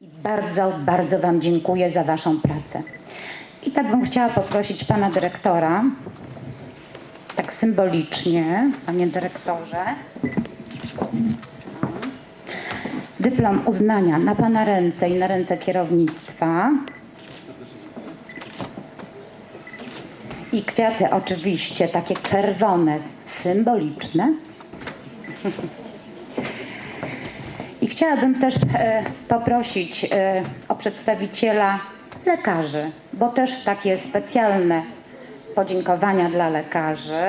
Bardzo, bardzo Wam dziękuję za Waszą pracę. I tak bym chciała poprosić Pana Dyrektora, tak symbolicznie, Panie Dyrektorze, dyplom uznania na Pana ręce i na ręce kierownictwa. I kwiaty oczywiście takie czerwone, symboliczne. Chciałabym też e, poprosić e, o przedstawiciela lekarzy, bo też takie specjalne podziękowania dla lekarzy.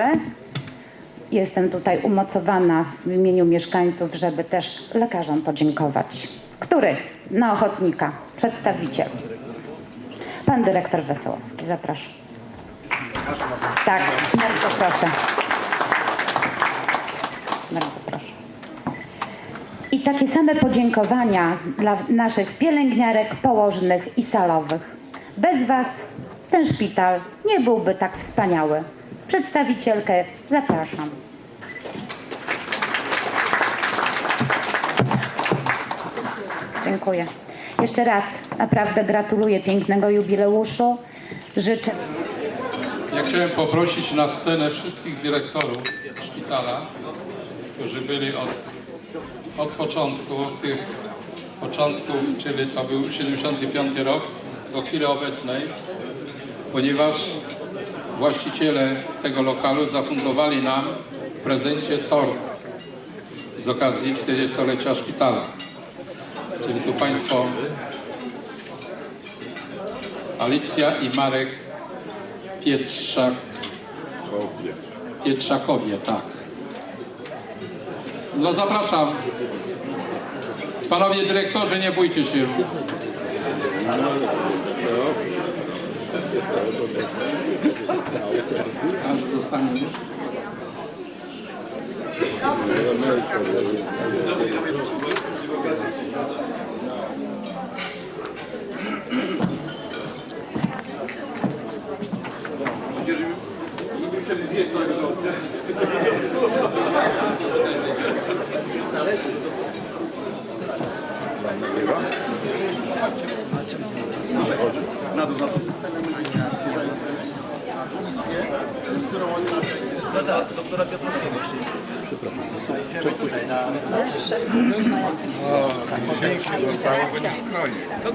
Jestem tutaj umocowana w imieniu mieszkańców, żeby też lekarzom podziękować. Który? Na ochotnika. Przedstawiciel. Pan dyrektor Wesołowski, zapraszam. Tak, bardzo proszę. Bardzo proszę. I takie same podziękowania dla naszych pielęgniarek, położnych i salowych. Bez Was ten szpital nie byłby tak wspaniały. Przedstawicielkę zapraszam. Dziękuję. Jeszcze raz naprawdę gratuluję pięknego jubileuszu. Życzę Ja chciałem poprosić na scenę wszystkich dyrektorów szpitala, którzy byli od, od początku, od tych początków, czyli to był 75 rok, do chwili obecnej, ponieważ właściciele tego lokalu zafundowali nam w prezencie tort z okazji 40-lecia szpitala. Czyli tu Państwo Alicja i Marek Pietrzak, Pietrzakowie, tak. No zapraszam. Panowie dyrektorzy, nie bójcie się. Każdy zostanie już. To na to znaczy. Komisję, którą oni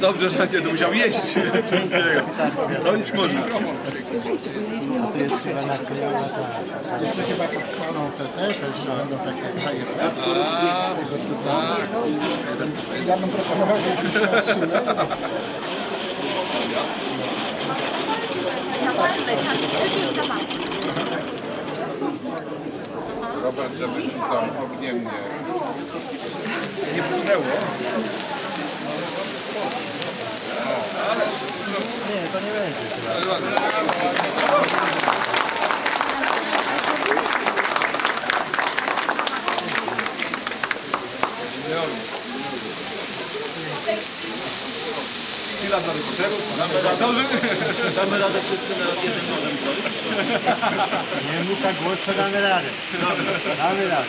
dobrze, że nie musiał jeść wszystkiego. No już można. Tu jest chyba ta. Jeszcze chyba podchwaną te, te też będą takie fajerwerki tego co tak. Ja bym proponował, żebyśmy patrzyli. Robert, żeby ci tam ogniem nie... Nie płynęło. Nie, to nie będzie. Chwila dla reporterów. Damy radę. Damy radę wszyscy na jednym nożem Nie mów tak głośno, damy radę. Damy radę.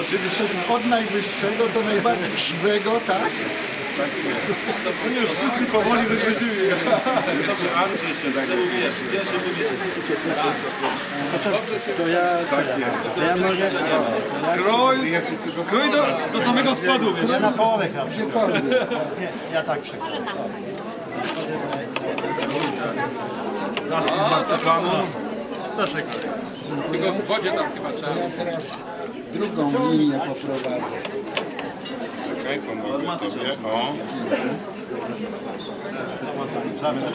Oczywiście. Od najwyższego do najbardziej siwego, tak? Oni już wszyscy powoli wychodzili. To ja, to ja mogę... Kroj, kroj do, do samego spadu. wiesz. Ja na połowę chyba przekładam. Nie, ja tak przekładam. Laski z marceplanu. Tylko w wodzie tam chyba trzeba. Ja teraz drugą linię poprowadzę. Czekaj, pomogę tobie. O, zabrać.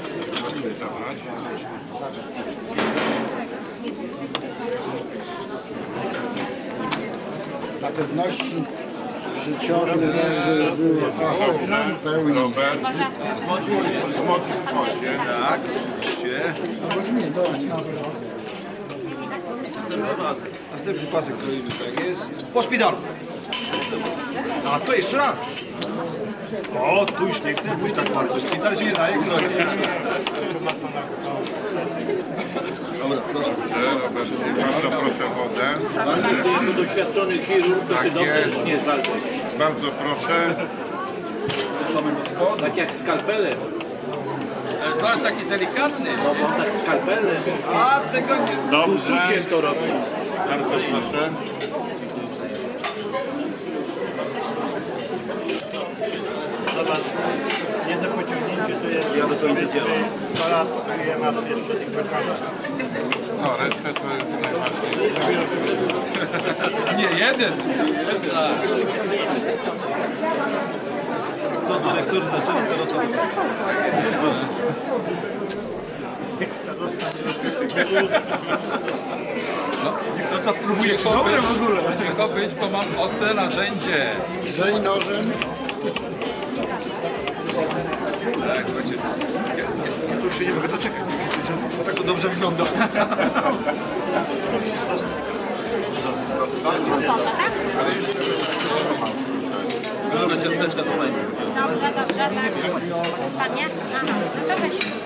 Dla pewności życiowej żeby było pełni. Robert. Smoki w wodzie. Tak, oczywiście. Następny pasek kroimy, tak jest. Po szpitalu. A to jeszcze raz. O, tu już nie chcę, pójść tak łatwo. Szpital się nie daje kroić. Dobra, proszę. Dobrze, Robercie, bardzo proszę wodę. Jako doświadczony chirurg, to Tak się dobrze jest. nie. Bardzo proszę. Tak jak skalpelem. Zobacz jaki delikatny. No bo tak skalpelem. A tego nie... Dobrze. Uczuciem to robi. Bardzo proszę. Zobacz, jedno pociągnięcie to jest Ja do końca dzieła. dwa lata, to ja mam jeszcze tych. No, resztę to jest najważniejsze. Nie, jeden. Co dyrektorzy zaczęli teraz to Proszę. Jak starosta nie Niech cały czas próbuje, czy dobre być, w ogóle. cicho być, bo mam ostre narzędzie. Zej nożem. Tak, słuchajcie. Ja, ja, ja tu już się nie mogę doczekać. To tak to dobrze wygląda. Wygląda ciasteczka to fajnie. Dobrze, dobrze, dobrze. Panie? Aha, no to weź.